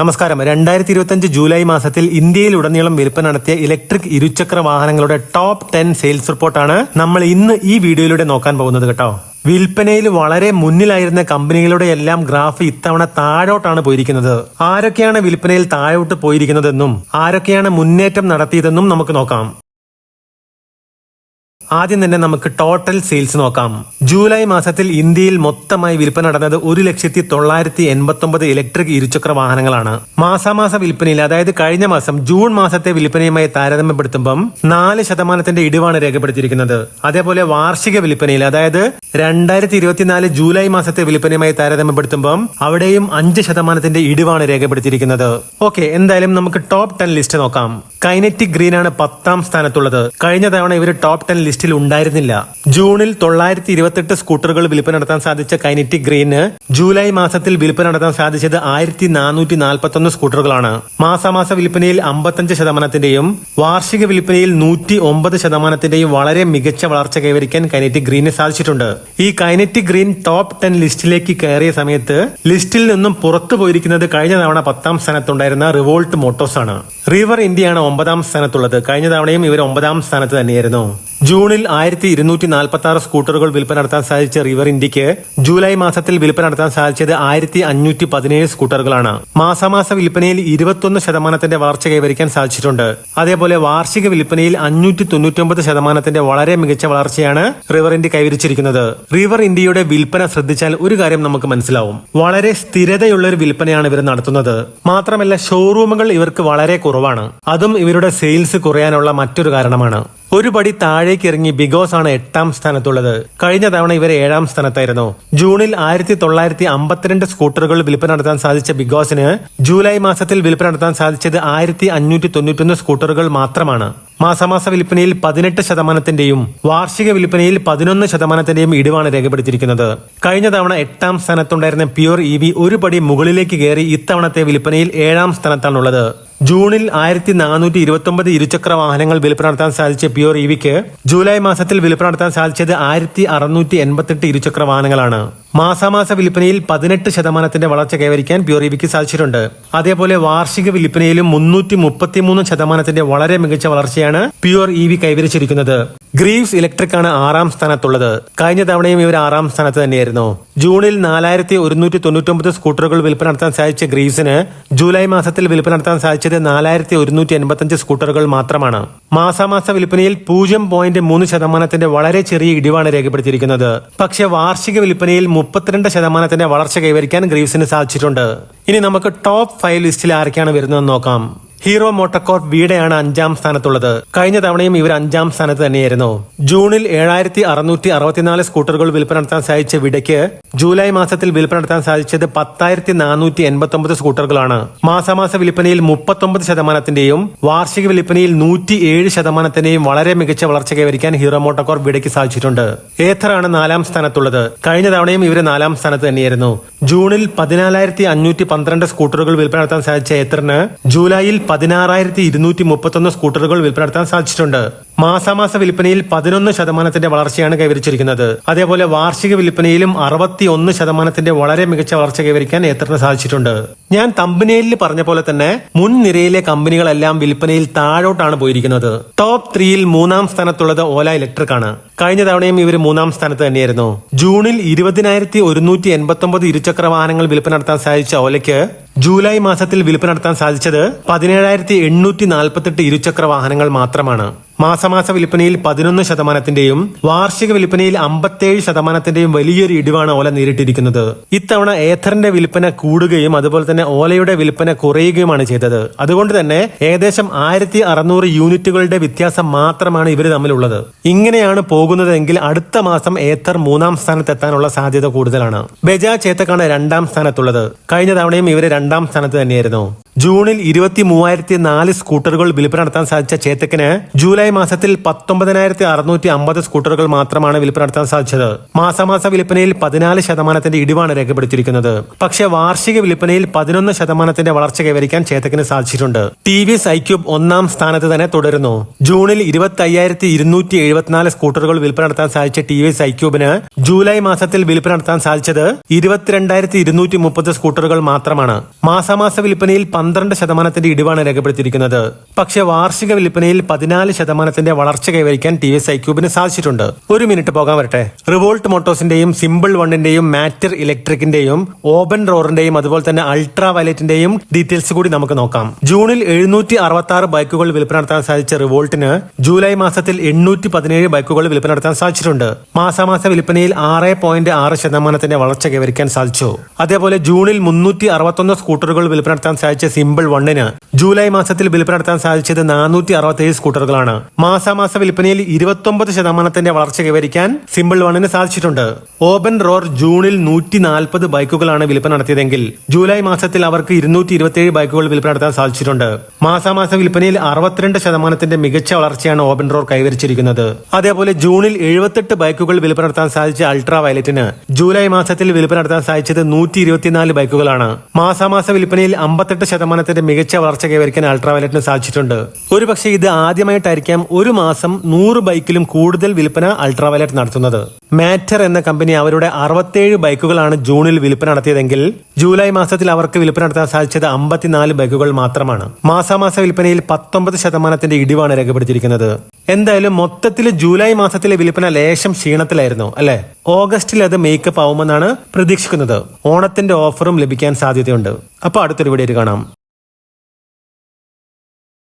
നമസ്കാരം. രണ്ടായിരത്തി ഇരുപത്തിയഞ്ച് ജൂലൈ മാസത്തിൽ ഇന്ത്യയിലുടനീളം വിൽപ്പന നടത്തിയ ഇലക്ട്രിക് ഇരുചക്ര വാഹനങ്ങളുടെ ടോപ്പ് ടെൻ സെയിൽസ് റിപ്പോർട്ടാണ് നമ്മൾ ഇന്ന് ഈ വീഡിയോയിലൂടെ നോക്കാൻ പോകുന്നത് കേട്ടോ. വിൽപ്പനയിൽ വളരെ മുന്നിലായിരുന്ന കമ്പനികളുടെ എല്ലാം ഗ്രാഫ് ഇത്തവണ താഴോട്ടാണ് പോയിരിക്കുന്നത്. ആരൊക്കെയാണ് വിൽപ്പനയിൽ താഴോട്ട് പോയിരിക്കുന്നതെന്നും ആരൊക്കെയാണ് മുന്നേറ്റം നടത്തിയതെന്നും നമുക്ക് നോക്കാം. ആദ്യം തന്നെ നമുക്ക് ടോട്ടൽ സെയിൽസ് നോക്കാം. ജൂലൈ മാസത്തിൽ ഇന്ത്യയിൽ മൊത്തമായി വിൽപ്പന നടന്നത് ഒരു ലക്ഷത്തി തൊള്ളായിരത്തി എൺപത്തി ഒമ്പത് ഇലക്ട്രിക് ഇരുചക്ര വാഹനങ്ങളാണ്. മാസാമാസ വിൽപ്പനയിൽ അതായത് കഴിഞ്ഞ മാസം ജൂൺ മാസത്തെ വിൽപ്പനയുമായി താരതമ്യപ്പെടുത്തുമ്പം നാല് ശതമാനത്തിന്റെ ഇടിവാണ് രേഖപ്പെടുത്തിയിരിക്കുന്നത്. അതേപോലെ വാർഷിക വിൽപ്പനയിൽ അതായത് രണ്ടായിരത്തി ഇരുപത്തിനാല് ജൂലൈ മാസത്തെ വിൽപ്പനയുമായി താരതമ്യപ്പെടുത്തുമ്പം അവിടെയും അഞ്ച് ശതമാനത്തിന്റെ ഇടിവാണ് രേഖപ്പെടുത്തിയിരിക്കുന്നത്. ഓക്കെ എന്തായാലും നമുക്ക് ടോപ്പ് ടെൻ ലിസ്റ്റ് നോക്കാം. കൈനറ്റിക് ഗ്രീൻ ആണ് പത്താം സ്ഥാനത്തുള്ളത്. കഴിഞ്ഞ തവണ ഇവർ ടോപ്പ് ടെൻ ലിസ്റ്റിൽ ഉണ്ടായിരുന്നില്ല. ജൂണിൽ തൊള്ളായിരത്തി ഇരുപത്തെട്ട് സ്കൂട്ടറുകൾ വിൽപ്പന നടത്താൻ സാധിച്ച കൈനറ്റിക് ഗ്രീന് ജൂലൈ മാസത്തിൽ വിൽപ്പന നടത്താൻ സാധിച്ചത് ആയിരത്തി നാനൂറ്റി നാൽപ്പത്തി ഒന്ന് സ്കൂട്ടറുകളാണ്. മാസാമാസ വിൽപ്പനയിൽ അമ്പത്തഞ്ച് ശതമാനത്തിന്റെയും വാർഷിക വിൽപ്പനയിൽ നൂറ്റി ഒമ്പത് ശതമാനത്തിന്റെയും വളരെ മികച്ച വളർച്ച കൈവരിക്കാൻ കൈനറ്റിക് ഗ്രീന് സാധിച്ചിട്ടുണ്ട്. ഈ കൈനറ്റിക് ഗ്രീൻ ടോപ്പ് ടെൻ ലിസ്റ്റിലേക്ക് കയറിയ സമയത്ത് ലിസ്റ്റിൽ നിന്നും പുറത്തു പോയിരിക്കുന്നത് കഴിഞ്ഞ തവണ പത്താം സ്ഥാനത്തുണ്ടായിരുന്ന റിവോൾട്ട് മോട്ടോസ് ആണ് റിവർ ഇന്ത്യയാണ് ഒമ്പതാം സ്ഥാനത്തുള്ളത്. കഴിഞ്ഞ തവണയും ഇവർ ഒമ്പതാം സ്ഥാനത്ത് തന്നെയായിരുന്നു. ജൂണിൽ ആയിരത്തി ഇരുന്നൂറ്റി നാൽപ്പത്തി ആറ് സ്കൂട്ടറുകൾ വിൽപ്പന നടത്താൻ സാധിച്ച റിവർ ഇന്ത്യയ്ക്ക് ജൂലൈ മാസത്തിൽ വിൽപ്പന നടത്താൻ സാധിച്ചത് ആയിരത്തി അഞ്ഞൂറ്റി പതിനേഴ് സ്കൂട്ടറുകളാണ്. മാസാമാസ വിൽപ്പനയിൽ ഇരുപത്തൊന്ന് ശതമാനത്തിന്റെ വളർച്ച കൈവരിക്കാൻ സാധിച്ചിട്ടുണ്ട്. അതേപോലെ വാർഷിക വിൽപ്പനയിൽ അഞ്ഞൂറ്റി തൊണ്ണൂറ്റൊമ്പത് ശതമാനത്തിന്റെ വളരെ മികച്ച വളർച്ചയാണ് റിവർ ഇന്ത്യ കൈവരിച്ചിരിക്കുന്നത്. റിവർ ഇന്ത്യയുടെ വിൽപ്പന ശ്രദ്ധിച്ചാൽ ഒരു കാര്യം നമുക്ക് മനസ്സിലാവും. വളരെ സ്ഥിരതയുള്ള ഒരു വിൽപ്പനയാണ് ഇവർ നടത്തുന്നത്. മാത്രമല്ല ഷോറൂമുകൾ ഇവർക്ക് വളരെ കുറവാണ്. അതും ഇവരുടെ സെയിൽസ് കുറയാനുള്ള മറ്റൊരു കാരണമാണ്. ഒരു പടി താഴേക്ക് ഇറങ്ങി ബിഗോസ് ആണ് എട്ടാം സ്ഥാനത്തുള്ളത്. കഴിഞ്ഞ തവണ ഇവർ ഏഴാം സ്ഥാനത്തായിരുന്നു. ജൂണിൽ ആയിരത്തി തൊള്ളായിരത്തി അമ്പത്തിരണ്ട് സ്കൂട്ടറുകൾ വിൽപ്പന നടത്താൻ സാധിച്ച ബിഗോസിന് ജൂലൈ മാസത്തിൽ വിൽപ്പന നടത്താൻ സാധിച്ചത് ആയിരത്തി അഞ്ഞൂറ്റി തൊണ്ണൂറ്റൊന്ന് സ്കൂട്ടറുകൾ മാത്രമാണ്. മാസമാസ വിൽപ്പനയിൽ പതിനെട്ട് ശതമാനത്തിന്റെയും വാർഷിക വിൽപ്പനയിൽ പതിനൊന്ന് ശതമാനത്തിന്റെയും ഇടിവാണ് രേഖപ്പെടുത്തിയിരിക്കുന്നത്. കഴിഞ്ഞ തവണ എട്ടാം സ്ഥാനത്തുണ്ടായിരുന്ന പ്യൂർ ഇ വി ഒരു പടി മുകളിലേക്ക് കയറി ഇത്തവണത്തെ വിൽപ്പനയിൽ ഏഴാം സ്ഥാനത്താണുള്ളത്. ജൂണിൽ ആയിരത്തി നാനൂറ്റി ഇരുപത്തി ഒമ്പത് ഇരുചക്ര വാഹനങ്ങൾ വിൽപ്പന നടത്താൻ സാധിച്ച പ്യൂർ ഇവിക്ക് ജൂലൈ മാസത്തിൽ വിൽപ്പന നടത്താൻ സാധിച്ചത് ആയിരത്തി അറുന്നൂറ്റി എൺപത്തെട്ട് ഇരുചക്ര വാഹനങ്ങളാണ്. മാസാമാസ വിൽപ്പനയിൽ പതിനെട്ട് ശതമാനത്തിന്റെ വളർച്ച കൈവരിക്കാൻ ബ്യൂറിബിക്ക് സാധിച്ചിട്ടുണ്ട്. അതേപോലെ വാർഷിക വിൽപ്പനയിലും മുന്നൂറ്റി മുപ്പത്തിമൂന്ന് ശതമാനത്തിന്റെ വളരെ മികച്ച വളർച്ചയാണ് പ്യൂർ ഇ വി കൈവരിച്ചിരിക്കുന്നത്. ഗ്രീവ്സ് ഇലക്ട്രിക് ആണ് ആറാം സ്ഥാനത്തുള്ളത്. കഴിഞ്ഞ തവണയും ഇവർ ആറാം സ്ഥാനത്ത് തന്നെയായിരുന്നു. ജൂണിൽ നാലായിരത്തി ഒരുന്നൂറ്റി തൊണ്ണൂറ്റി സ്കൂട്ടറുകൾ വിൽപ്പന നടത്താൻ സാധിച്ച ഗ്രീവ്സിന് ജൂലൈ മാസത്തിൽ വിൽപ്പന നടത്താൻ സാധിച്ചത് നാലായിരത്തി ഒരുന്നൂറ്റി എൺപത്തഞ്ച് സ്കൂട്ടറുകൾ മാത്രമാണ്. മാസാമാസ വിൽപ്പനയിൽ പൂജ്യം പോയിന്റ് മൂന്ന് ശതമാനത്തിന്റെ വളരെ ചെറിയ ഇടിവാണ് രേഖപ്പെടുത്തിയിരിക്കുന്നത്. പക്ഷേ വാർഷിക വിൽപ്പനയിൽ മുപ്പത്തിരണ്ട് ശതമാനത്തിന്റെ വളർച്ച കൈവരിക്കാൻ ഗ്രീവ്സിന് സാധിച്ചിട്ടുണ്ട്. ഇനി നമുക്ക് ടോപ്പ് ഫൈവ് ലിസ്റ്റിൽ ആരൊക്കെയാണ് വരുന്നതെന്ന് നോക്കാം. ഹീറോ മോട്ടോകോർപ്പ് വീടെയാണ് അഞ്ചാം സ്ഥാനത്തുള്ളത്. കഴിഞ്ഞ തവണയും ഇവർ അഞ്ചാം സ്ഥാനത്ത് തന്നെയായിരുന്നു. ജൂണിൽ ഏഴായിരത്തി അറുന്നൂറ്റി അറുപത്തിനാല് സ്കൂട്ടറുകൾ വിൽപ്പന നടത്താൻ സഹായിച്ച വിടയ്ക്ക് ജൂലൈ മാസത്തിൽ വിൽപ്പന നടത്താൻ സാധിച്ചത് പത്തായിരത്തി നാനൂറ്റി എൺപത്തി ഒമ്പത് സ്കൂട്ടറുകളാണ്. മാസാമാസ വിൽപ്പനയിൽ മുപ്പത്തൊമ്പത് ശതമാനത്തിന്റെയും വാർഷിക വിൽപ്പനയിൽ നൂറ്റി ഏഴ് ശതമാനത്തിന്റെയും വളരെ മികച്ച വളർച്ച കൈവരിക്കാൻ ഹീറോ മോട്ടോകോർ വിടയ്ക്ക് സാധിച്ചിട്ടുണ്ട്. ഏഥറാണ് നാലാം സ്ഥാനത്തുള്ളത്. കഴിഞ്ഞ തവണയും ഇവർ നാലാം സ്ഥാനത്ത് തന്നെയായിരുന്നു. ജൂണിൽ പതിനാലായിരത്തി അഞ്ഞൂറ്റി പന്ത്രണ്ട് സ്കൂട്ടറുകൾ വിൽപ്പന നടത്താൻ സാധിച്ച ഏത്തറിന് ജൂലൈയിൽ പതിനാറായിരത്തി ഇരുന്നൂറ്റി മുപ്പത്തൊന്ന് സ്കൂട്ടറുകൾ വിൽപ്പന നടത്താൻ സാധിച്ചിട്ടുണ്ട്. മാസാമാസ വിൽപ്പനയിൽ പതിനൊന്ന് ശതമാനത്തിന്റെ വളർച്ചയാണ് കൈവരിച്ചിരിക്കുന്നത്. അതേപോലെ വാർഷിക വിൽപ്പനയിലും അറുപത്തി ഒന്ന് ശതമാനത്തിന്റെ വളരെ മികച്ച വളർച്ച കൈവരിക്കാൻ ഏത്തറിന് സാധിച്ചിട്ടുണ്ട്. ഞാൻ തമ്പനയിൽ പറഞ്ഞ പോലെ തന്നെ മുൻനിരയിലെ കമ്പനികളെല്ലാം വിൽപ്പനയിൽ താഴോട്ടാണ് പോയിരിക്കുന്നത്. ടോപ്പ് ത്രീയിൽ മൂന്നാം സ്ഥാനത്തുള്ളത് ഓല ഇലക്ട്രിക് ആണ്. കഴിഞ്ഞ തവണയും ഇവർ മൂന്നാം സ്ഥാനത്ത് തന്നെയായിരുന്നു. ജൂണിൽ ഇരുപതിനായിരത്തി ഒരുന്നൂറ്റി എൺപത്തി ഒമ്പത് ഇരുചക്ര വാഹനങ്ങൾ വിൽപ്പന നടത്താൻ സാധിച്ച ഓലയ്ക്ക് ജൂലൈ മാസത്തിൽ വിൽപ്പന നടത്താൻ സാധിച്ചത് പതിനേഴായിരത്തി എണ്ണൂറ്റി നാൽപ്പത്തെട്ട് ഇരുചക്ര വാഹനങ്ങൾ മാത്രമാണ്. മാസമാസ വിൽപ്പനയിൽ പതിനൊന്ന് ശതമാനത്തിന്റെയും വാർഷിക വിൽപ്പനയിൽ അമ്പത്തേഴ് ശതമാനത്തിന്റെയും വലിയൊരു ഇടിവാണ് ഓല നേരിട്ടിരിക്കുന്നത്. ഇത്തവണ ഏഥറിന്റെ വിൽപ്പന കൂടുകയും അതുപോലെ തന്നെ ഓലയുടെ വിൽപ്പന കുറയുകയുമാണ് ചെയ്തത്. അതുകൊണ്ട് തന്നെ ഏകദേശം ആയിരത്തി അറുന്നൂറ് യൂണിറ്റുകളുടെ വ്യത്യാസം മാത്രമാണ് ഇവർ തമ്മിലുള്ളത്. ഇങ്ങനെയാണ് പോകുന്നതെങ്കിൽ അടുത്ത മാസം ഏത്തർ മൂന്നാം സ്ഥാനത്തെത്താനുള്ള സാധ്യത കൂടുതലാണ്. ബജാജ് ചേത്തക്കാണ് രണ്ടാം സ്ഥാനത്തുള്ളത്. കഴിഞ്ഞ തവണയും ഇവർ രണ്ടാം സ്ഥാനത്ത് തന്നെയായിരുന്നു. ജൂണിൽ ഇരുപത്തി മൂവായിരത്തി നാല് സ്കൂട്ടറുകൾ വിൽപ്പന നടത്താൻ സാധിച്ച ചേതക്കിന് ജൂലൈ മാസത്തിൽ പത്തൊമ്പതിനായിരത്തി അറുന്നൂറ്റി അമ്പത് സ്കൂട്ടറുകൾ മാത്രമാണ് വിൽപ്പന നടത്താൻ സാധിച്ചത്. മാസമാസ വിൽപ്പനയിൽ പതിനാല് ശതമാനത്തിന്റെ ഇടിവാണ് രേഖപ്പെടുത്തിയിരിക്കുന്നത്. പക്ഷേ വാർഷിക വിൽപ്പനയിൽ പതിനൊന്ന് ശതമാനത്തിന്റെ വളർച്ച കൈവരിക്കാൻ ചേതക്കിന് സാധിച്ചിട്ടുണ്ട്. ടി വി സൈക്യൂബ് ഒന്നാം സ്ഥാനത്ത് തന്നെ തുടരുന്നു. ജൂണിൽ ഇരുപത്തി അയ്യായിരത്തി ഇരുന്നൂറ്റി എഴുപത്തിനാല് സ്കൂട്ടറുകൾ വിൽപ്പന നടത്താൻ സാധിച്ച ടി വി സൈക്യൂബിന് ജൂലൈ മാസത്തിൽ വിൽപ്പന നടത്താൻ സാധിച്ചത് ഇരുപത്തിരണ്ടായിരത്തി ഇരുന്നൂറ്റി മുപ്പത് സ്കൂട്ടറുകൾ മാത്രമാണ്. മാസാമാസ വിൽപ്പനയിൽ പന്ത്രണ്ട് ശതമാനത്തിന്റെ ഇടിവാണ് രേഖപ്പെടുത്തിയിരിക്കുന്നത്. പക്ഷേ വാർഷിക വിൽപ്പനയിൽ പതിനാല് ശതമാനത്തിന്റെ വളർച്ച കൈവരിക്കാൻ ടി എസ് ഐക്യൂബിന് സാധിച്ചിട്ടുണ്ട്. ഒരു മിനിറ്റ് പോകാൻ വരട്ടെ. റിവോൾട്ട് മോട്ടോഴ്സിന്റെയും സിമ്പിൾ വണ്ണിന്റെയും മാറ്റർ ഇലക്ട്രിക്കിന്റെയും ഓപ്പൺ റോറിന്റെയും അതുപോലെ തന്നെ അൾട്രാ വയലറ്റിന്റെയും ഡീറ്റെയിൽസ് കൂടി നമുക്ക് നോക്കാം. ജൂണിൽ എഴുന്നൂറ്റി അറുപത്തി ആറ് ബൈക്കുകൾ വിൽപ്പന നടത്താൻ സാധിച്ച റിവോൾട്ടിന് ജൂലൈ മാസത്തിൽ എണ്ണൂറ്റി പതിനേഴ് ബൈക്കുകൾ വിൽപ്പന നടത്താൻ സാധിച്ചിട്ടുണ്ട്. മാസാമാസ വിൽപ്പനയിൽ ആറ് പോയിന്റ് ആറ് ശതമാനത്തിന്റെ വളർച്ച കൈവരിക്കാൻ സാധിച്ചു. അതേപോലെ ജൂണിൽ മുന്നൂറ്റി അറുപത്തൊന്ന് സ്കൂട്ടറുകൾ വിൽപ്പന നടത്താൻ സാധിച്ച സിമ്പിൾ വണ്ണിന് ജൂലൈ മാസത്തിൽ വിൽപ്പന നടത്താൻ സാധിച്ചത് നാനൂറ്റി അറുപത്തേഴ് സ്കൂട്ടറുകളാണ്. മാസാമാസ വിൽപ്പനയിൽ ഇരുപത്തൊമ്പത് ശതമാനത്തിന്റെ വളർച്ച കൈവരിക്കാൻ സിമ്പിൾ വണ്ണിന് സാധിച്ചിട്ടുണ്ട്. ഓപ്പൺ റോർ ജൂണിൽ നൂറ്റി നാൽപ്പത് ബൈക്കുകളാണ് വിൽപ്പന നടത്തിയതെങ്കിൽ ജൂലൈ മാസത്തിൽ അവർക്ക് ഇരുന്നൂറ്റി ഇരുപത്തിയേഴ് ബൈക്കുകൾ വിൽപ്പന നടത്താൻ സാധിച്ചിട്ടുണ്ട്. മാസാമാസ വിൽപ്പനയിൽ അറുപത്തിരണ്ട് ശതമാനത്തിന്റെ മികച്ച വളർച്ചയാണ് ഓപ്പൺ റോർ കൈവരിച്ചിരിക്കുന്നത്. അതേപോലെ ജൂണിൽ എഴുപത്തെട്ട് ബൈക്കുകൾ വിൽപ്പന നടത്താൻ സാധിച്ച അൾട്രാ വയലറ്റിന് ജൂലൈ മാസത്തിൽ വിൽപ്പന നടത്താൻ സാധിച്ചത് നൂറ്റി ഇരുപത്തിനാല് ബൈക്കുകളാണ്. മാസാമാസ വിൽപ്പനയിൽ അമ്പത്തെട്ട് ശതമാനത്തിന്റെ മികച്ച വളർച്ച കൈവരിക്കാൻ അൾട്രാവയലറ്റിന് സാധിച്ചിട്ടുണ്ട്. ഒരുപക്ഷെ ഇത് ആദ്യമായിട്ടായിരിക്കാം ഒരു മാസം നൂറ് ബൈക്കിലും കൂടുതൽ വിൽപ്പന അൾട്രാവയലറ്റ് നടത്തുന്നത്. മാറ്റർ എന്ന കമ്പനി അവരുടെ അറുപത്തേഴ് ബൈക്കുകളാണ് ജൂണിൽ വിൽപ്പന നടത്തിയതെങ്കിൽ ജൂലൈ മാസത്തിൽ അവർക്ക് വിൽപ്പന നടത്താൻ സാധിച്ചത് അമ്പത്തിനാല് ബൈക്കുകൾ മാത്രമാണ്. മാസാമാസ വിൽപ്പനയിൽ പത്തൊമ്പത് ശതമാനത്തിന്റെ ഇടിവാണ് രേഖപ്പെടുത്തിയിരിക്കുന്നത്. എന്തായാലും മൊത്തത്തിൽ ജൂലൈ മാസത്തിലെ വിൽപ്പന ലേശം ക്ഷീണത്തിലായിരുന്നു അല്ലെ? ഓഗസ്റ്റിൽ അത് മേക്കപ്പ് ആവുമെന്നാണ് പ്രതീക്ഷിക്കുന്നത്. ഓണത്തിന്റെ ഓഫറും ലഭിക്കാൻ സാധ്യതയുണ്ട്. അപ്പൊ അടുത്തൊരു വീഡിയോ കാണാം.